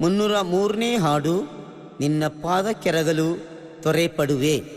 ಮುನ್ನೂರ ಮೂರನೇ ಹಾಡು ನಿನ್ನ ಪಾದ ಕೆರಗಲು ತೊರೆಪಡುವೆ.